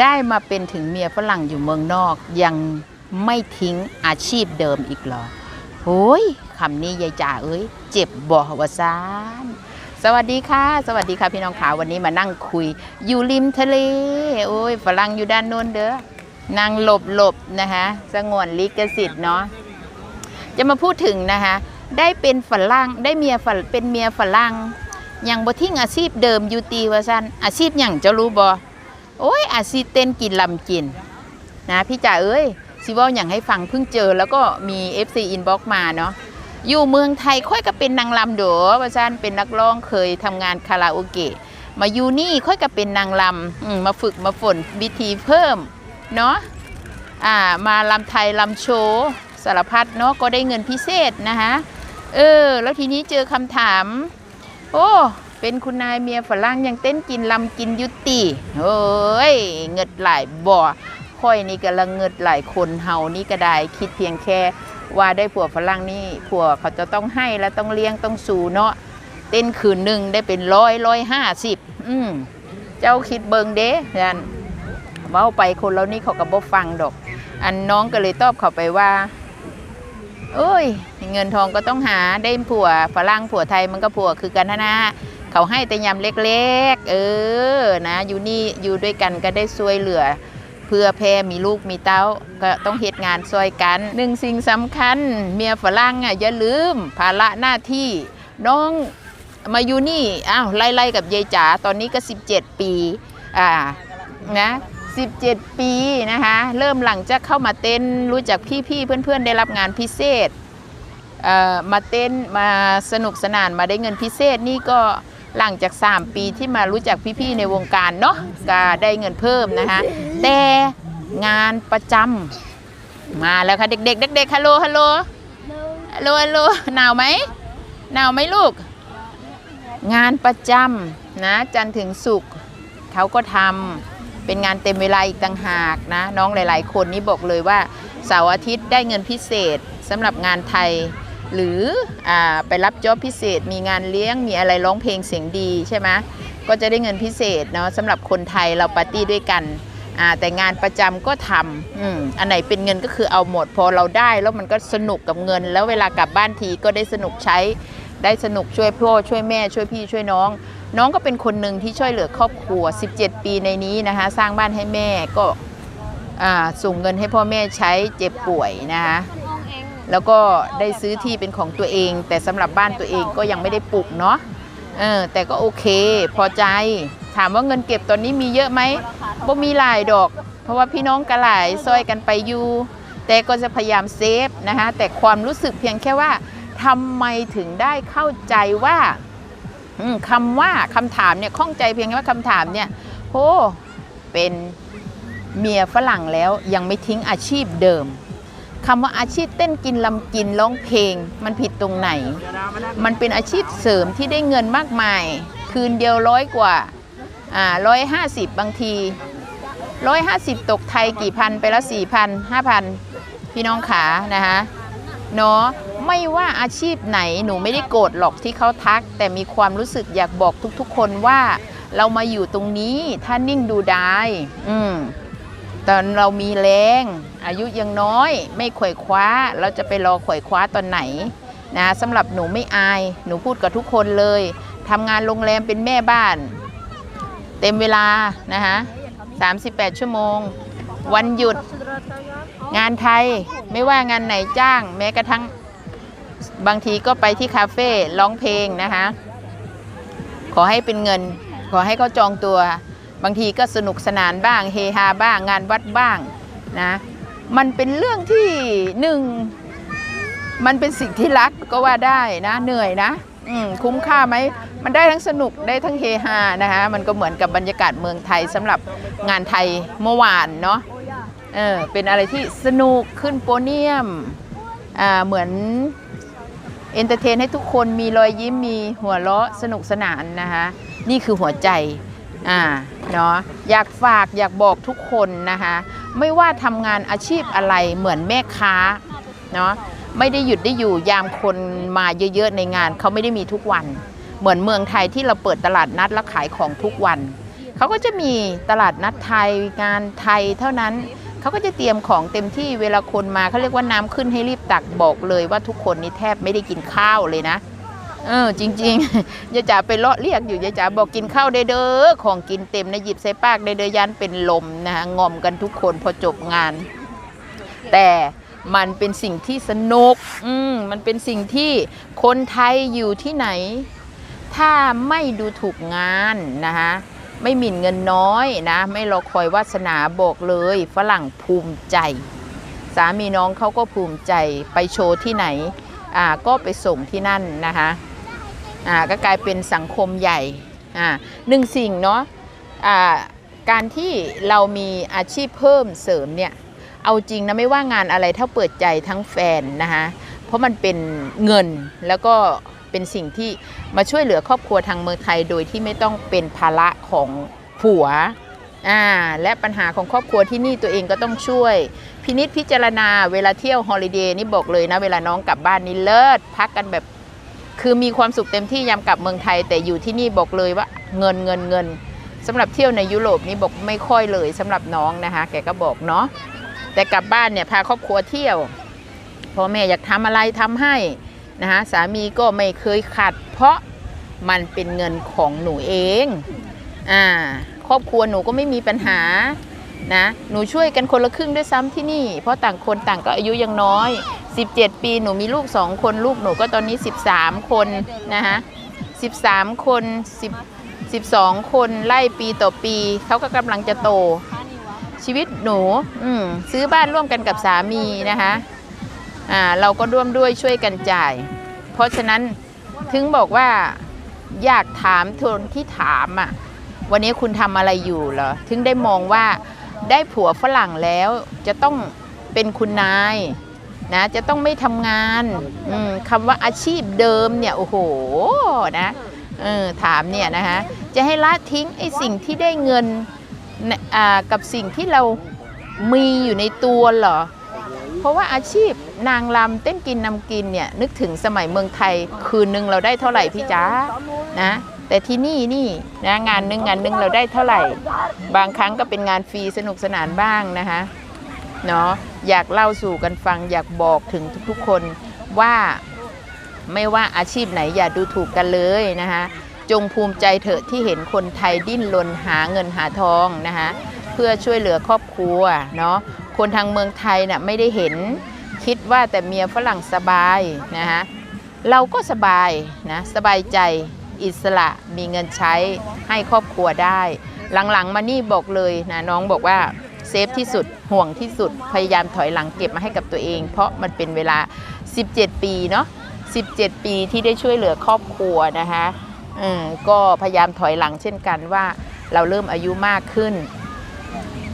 ได้มาเป็นถึงเมียฝรั่งอยู่เมืองนอกยังไม่ทิ้งอาชีพเดิมอีกหรอโอ้ยคำนี้ยายจ๋าเอ้ยเจ็บบ่วะซานสวัสดีค่ะ สวัสดีค่ะพี่น้องขาวันนี้มานั่งคุย อยู่ริมทะเล โอ้ยฝรั่งอยู่ด้านโน้นเด้อนั่งหลบหลบนะคะสงวนลิขสิทธิ์เนาะจะมาพูดถึงนะคะได้เป็นฝรั่งได้เมียฝรั่งเป็นเมียฝรั่งยังบ่ทิ้งอาชีพเดิมอยู่ตีว่าซั่นอาชีพหยังจะรู้บ่ โอ้ยอาชีเต้นกินลำกินนะพี่จ๋าเอ้ยสิว่าอย่างให้ฟังเพิ่งเจอแล้วก็มี FC inbox มาเนาะอยู่เมืองไทยค่อยก็เป็นนางลำโดว่าซั่นเป็นนักร้องเคยทำงานคาราโอเกะมาอยู่นี่ค่อยก็เป็นนางลำมมาฝึกมาฝนวิธีเพิ่มเนาะอ่ามาลำไทยลำโชว์สารพัดเนาะก็ได้เงินพิเศษนะคะเออ แล้วทีนี้เจอคำถาม โอ้ เป็นคุณนายเมียฝรั่งยังเต้นกินลำกินยุติเฮ้ยเงิดหลายบ่อค่อยนี่ก็ละเงิดหลายคนเฮานี่ก็ได้คิดเพียงแค่ว่าได้ผัวฝรั่งนี่ผัวเขาจะต้องให้และต้องเลี้ยงต้องสู่เนาะเต้นคืนหนึ่งได้เป็นร้อยร้อยห้าสิบอืมเจ้าคิดเบิงเด้ยันเว้าไปคนเรานี่เขาก็บ่ฟังดอก อันน้องก็เลยตอบเขาไปว่าเอ้ย เงินทองก็ต้องหาได้ผัวฝรั่งผัวไทยมันก็ผัวคือกันนะนะ เขาให้แต่ยำเล็กๆ เออนะอยู่นี่อยู่ด้วยกันก็ได้ช่วยเหลือ เพื่อแพ่มีลูกมีเต้าก็ต้องเหตุงานซอยกันหนึ่งสิ่งสำคัญ เมียฝรั่งอะอย่าลืมภาระหน้าที่น้องมาอยู่นี่อ้าวไล่ๆกับยายจ๋าตอนนี้ก็ 17 ปีอ่านะ17 ปีนะคะเริ่มหลังจากเข้ามาเต้นรู้จักพี่ๆเพื่อนๆ ได้รับงานพิเศษเอ่อมาเต้นมาสนุกสนานมาได้เงินพิเศษนี่ก็ หลังจาก 3 ปีที่มารู้จักพี่ๆในวงการเนาะก็ได้เงินเพิ่มนะคะแต่งานประจำมาแล้วค่ะเด็กๆเด็กๆฮัลโหลฮัลโหลฮัลโหลฮัลโหลหนาวไหมหนาวไหมลูก งานประจำนะจันทร์ถึงศุกร์เขาก็ทำเป็นงานเต็มเวลาอีกต่างหากนะ น้องหลายๆ คนนี่บอกเลยว่าเสาร์อาทิตย์ได้เงินพิเศษสำหรับงานไทย หรืออไปรับจ็อบพิเศษ มีงานเลี้ยงมีอะไรร้องเพลงเสียงดีใช่ไหมก็จะได้เงินพิเศษเนาะสำหรับคนไทยเราปาร์ตี้ด้วยกันแต่งานประจำก็ทำอืมอันไหนเป็นเงินก็คือเอาหมด พอเราได้แล้วมันก็สนุกกับเงิน แล้วเวลากลับบ้านทีก็ได้สนุกใช้ ได้สนุกช่วยพ่อช่วยแม่ช่วยพี่ช่วยน้อง น้องก็เป็นคนหนึ่งที่ช่วยเหลือครอบครัว 17 ปีในนี้นะคะ สร้างบ้านให้แม่ก็ส่งเงินให้พ่อแม่ใช้เจ็บป่วยนะคะ แล้วก็ได้ซื้อที่เป็นของตัวเอง แต่สำหรับบ้านตัวเองก็ยังไม่ได้ปลูกเนาะเออแต่ก็โอเค พอใจ ถามว่าเงินเก็บตอนนี้มีเยอะไหมบ่มีหลายดอก เพราะว่าพี่น้องกระหลายซอยกันไปอยู่แต่ก็จะพยายามเซฟนะคะแต่ความรู้สึกเพียงแค่ว่าทำไมถึงได้เข้าใจว่าคำว่าคำถามเนี่ยข้องใจเพียงแค่ว่าคำถามเนี่ยโอ้เป็นเมียฝรั่งแล้วยังไม่ทิ้งอาชีพเดิม คำว่าอาชีพเต้นกินลำกินร้องเพลง มันผิดตรงไหน มันเป็นอาชีพเสริมที่ได้เงินมากมาย คืนเดียวร้อยกว่าอ่าร้อยห้าสิบบางทีร้อยห้าสิบตกไทยกี่พันไปล้วสี่พันห้าพันพี่น้องขานะคะเนาะไม่ว่าอาชีพไหนหนูไม่ได้โกรธหรอกที่เขาทัก แต่มีความรู้สึกอยากบอกทุกๆคนว่า เรามาอยู่ตรงนี้ถ้านิ่งดูได้ อืม ตอนเรามีแรง อายุยังน้อย ไม่ขวยคว้า เราจะไปรอขวยคว้าตอนไหนนะสำหรับหนูไม่อาย หนูพูดกับทุกคนเลยทำงานโรงแรมเป็นแม่บ้าน เต็มเวลานะคะ38 ชั่วโมง วันหยุด งานไทยไม่ว่างานไหนจ้าง แม้กระทั่งบางทีก็ไปที่คาเฟ่ร้องเพลงนะคะ ขอให้เป็นเงิน ขอให้เขาจองตัว บางทีก็สนุกสนานบ้างเฮฮาบ้างงานวัดบ้างนะมันเป็นเรื่องที่หนึ่งมันเป็นสิ่งที่รักก็ว่าได้นะเหนื่อยนะคุ้มค่าไหมมันได้ทั้งสนุกได้ทั้งเฮฮานะคะมันก็เหมือนกับบรรยากาศเมืองไทยสำหรับงานไทยเมื่อวานเนาะเออเป็นอะไรที่สนุกขึ้นโปเนียมอ่าเหมือนเอนเตอร์เทนให้ทุกคนมีรอยยิ้มมีหัวเราะสนุกสนานนะคะนี่คือหัวใจ อ่าเนาะอยากฝากอยากบอกทุกคนนะคะ ไม่ว่าทำงานอาชีพอะไรเหมือนแม่ค้าเนาะไม่ได้หยุดได้อยู่ยามคนมาเยอะๆในงานเขาไม่ได้มีทุกวัน เหมือนเมืองไทยที่เราเปิดตลาดนัดแล้วขายของทุกวันเขาก็จะมีตลาดนัดไทยงานไทยเท่านั้นเขาก็จะเตรียมของเต็มที่เวลาคนมาเขาเรียกว่าน้ำขึ้นให้รีบตักบอกเลยว่าทุกคนนี่แทบไม่ได้กินข้าวเลยนะ เออจริงๆยายจ๋าไปเลาะเรียกอยู่ยายจ๋าบอกกินข้าวได้เด้อของกินเต็มนะหยิบใส่ปากได้เด้อยันเป็นลมนะคะงอมกันทุกคนพอจบงาน แต่มันเป็นสิ่งที่สนุกอืมมันเป็นสิ่งที่คนไทยอยู่ที่ไหน ถ้าไม่ดูถูกงานนะคะไม่หมิ่นเงินน้อยนะ ไม่รอคอยวาสนาบอกเลยฝรั่งภูมิใจ สามีน้องเขาก็ภูมิใจไปโชว์ที่ไหนอ่าก็ไปส่งที่นั่นนะคะ อ่าก็กลายเป็นสังคมใหญ่อ่าหนึ่งสิ่งเนาะอ่าการที่เรามีอาชีพเพิ่มเสริมเนี่ยเอาจริงนะไม่ว่างานอะไรถ้าเปิดใจทั้งแฟนนะคะเพราะมันเป็นเงินแล้วก็เป็นสิ่งที่มาช่วยเหลือครอบครัวทางเมืองไทยโดยที่ไม่ต้องเป็นภาระของผัวอ่าและปัญหาของครอบครัวที่นี่ตัวเองก็ต้องช่วย พินิษพิจารณาเวลาเที่ยวฮอลิเดย์นี่บอกเลยนะ เวลาน้องกลับบ้านนี่เลิศพักกันแบบ คือมีความสุขเต็มที่ยามกลับเมืองไทย แต่อยู่ที่นี่บอกเลยว่าเงินเงินเงินสำหรับเที่ยวในยุโรปนี่บอกไม่ค่อยเลยสำหรับน้องนะคะ แกก็บอกเนาะแต่กลับบ้านเนี่ยพาครอบครัวเที่ยวพ่อแม่อยากทำอะไรทำให้นะคะสามีก็ไม่เคยขัด เพราะมันเป็นเงินของหนูเองอ่าครอบครัวหนูก็ไม่มีปัญหา นะหนูช่วยกันคนละครึ่งด้วยซ้ำที่นี่ เพราะต่างคนต่างก็อายุยังน้อย 17 ปีหนูมีลูก 2 คนลูกหนูก็ตอนนี้ 13 คนนะคะ13 คน10 12 คนไล่ปีต่อปี เขาก็กำลังจะโต ชีวิตหนูอืมซื้อบ้านร่วมกันกับสามีนะคะอ่าเราก็ร่วมด้วยช่วยกันจ่าย เพราะฉะนั้นถึงบอกว่าอยากถามทนที่ถามอะวันนี้คุณทำอะไรอยู่เหรอ ถึงได้มองว่า ได้ผัวฝรั่งแล้วจะต้องเป็นคุณนายนะจะต้องไม่ทำงานคำว่าอาชีพเดิมเนี่ยโอ้โหนะถามเนี่ยนะคะจะให้ละทิ้งไอ้สิ่งที่ได้เงินกับสิ่งที่เรามีอยู่ในตัวเหรอ เพราะว่าอาชีพนางรำเต้นกินนำกินเนี่ยนึกถึงสมัยเมืองไทยคืนหนึ่งเราได้เท่าไหร่พี่จ๋านะ แต่ที่นี่นี่นะงานหนึ่งงานหนึ่งเราได้เท่าไหร่ บางครั้งก็เป็นงานฟรีสนุกสนานบ้างนะคะเนาะอยากเล่าสู่กันฟังอยากบอกถึงทุกๆคนว่าไม่ว่าอาชีพไหนอย่าดูถูกกันเลยนะคะจงภูมิใจเถอะที่เห็นคนไทยดิ้นรนหาเงินหาทองนะคะเพื่อช่วยเหลือครอบครัวเนาะคนทางเมืองไทยน่ะไม่ได้เห็นคิดว่าแต่เมียฝรั่งสบายนะคะเราก็สบายนะสบายใจ อิสระมีเงินใช้ให้ครอบครัวได้ หลังๆมานี่บอกเลยนะน้องบอกว่าเซฟที่สุดห่วงที่สุดพยายามถอยหลังเก็บมาให้กับตัวเอง เพราะมันเป็นเวลา 17 ปีเนาะ17 ปีที่ได้ช่วยเหลือครอบครัวนะคะอืมก็พยายามถอยหลังเช่นกันว่าเราเริ่มอายุมากขึ้น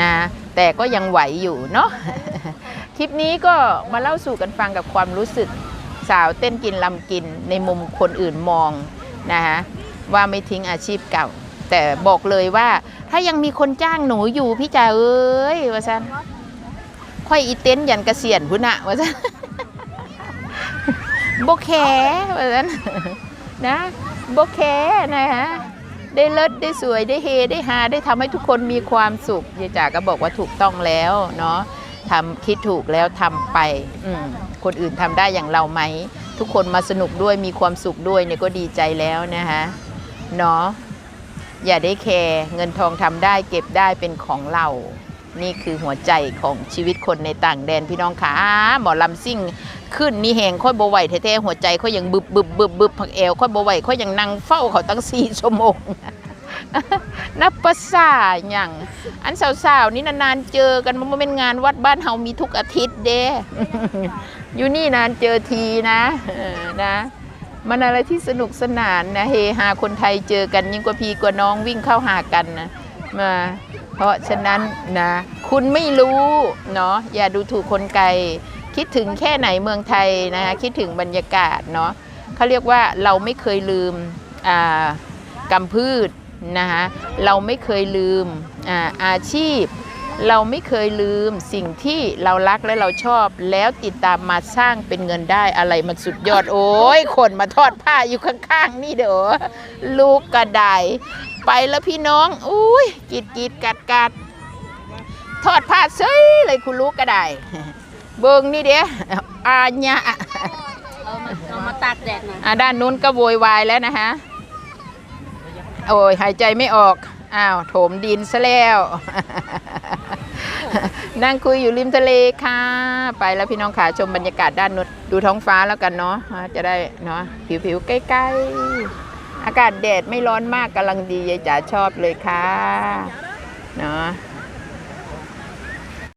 นะแต่ก็ยังไหวอยู่เนาะคลิปนี้ก็มาเล่าสู่กันฟังกับความรู้สึกสาวเต้นกินลำกินในมุมคนอื่นมอง นะคะว่าไม่ทิ้งอาชีพเก่า แต่บอกเลยว่าถ้ายังมีคนจ้างหนูอยู่พี่จ๋าเอ้ยว่าซันค่อยอีเต้นยันเกษียณพุ่นอะว่าซันโบแคว่าซันนะโบแคนะคะได้เลิศได้สวยได้เฮได้ฮาได้ทำให้ทุกคนมีความสุขยายจ๋าก็บอกว่าถูกต้องแล้วเนาะทำคิดถูกแล้วทำไปอืคนอื่นทำได้อย่างเราไหม ทุกคนมาสนุกด้วยมีความสุขด้วยเนี่ยก็ดีใจแล้วนะคะเนาะอย่าได้แคร์เงินทองทำได้เก็บได้เป็นของเรา นี่คือหัวใจของชีวิตคนในต่างแดนพี่น้องค่ะหมอลำซิ่งขึ้นนี่แหงค่อยบวไหวแท้ๆหัวใจค่อยยังบึบบึบบึบบึบผักแอวค่อยบวไหวค่อยยังนั่งเฝ้าเขาตั้งสี่ชั่วโมงนับภาษาอย่างอันสาวๆนี่นานๆเจอกันมันเป็นงานวัดบ้านเฮามีทุกอาทิตย์เด้ อยู่นี่นานเจอทีนะนะ มันอะไรที่สนุกสนานนะเฮฮาคนไทยเจอกันยิ่งกว่าพี่กว่าน้องวิ่งเข้าหากันนะมาเพราะฉะนั้นนะ คุณไม่รู้เนาะอย่าดูถูกคนไกล คิดถึงแค่ไหนเมืองไทยนะคะคิดถึงบรรยากาศเนาะเขาเรียกว่าเราไม่เคยลืมอ่ากำพืชนะคะเราไม่เคยลืมอาอาชีพ เราไม่เคยลืมสิ่งที่เรารักและเราชอบ แล้วติดตามมาสร้างเป็นเงินได้อะไรมันสุดยอด โอ้ยคนมาทอดผ้าอยู่ข้างๆ นี่เด้อลูกกระไดไปแล้วพี่น้องอุ้ยกีดกีดกัดกัดทอดผ้าเซ้ยเลยคุณลูกก็ได้เบิงนี่เดียอาญะเอามาเอามาตากแดดหน่อยอ่าด้านนู้นก็โวยวายแล้วนะฮะโอ้ยหายใจไม่ออกอ้าวโถมดินซะแล้ว นั่งคุยอยู่ริมทะเลค่ะ ไปแล้วพี่น้องขาชมบรรยากาศด้านนู้นดูท้องฟ้าแล้วกันเนาะจะได้เนาะผิวๆใกล้ๆ อากาศแดดไม่ร้อนมากกำลังดียายจ๋าชอบเลยค่ะเนาะ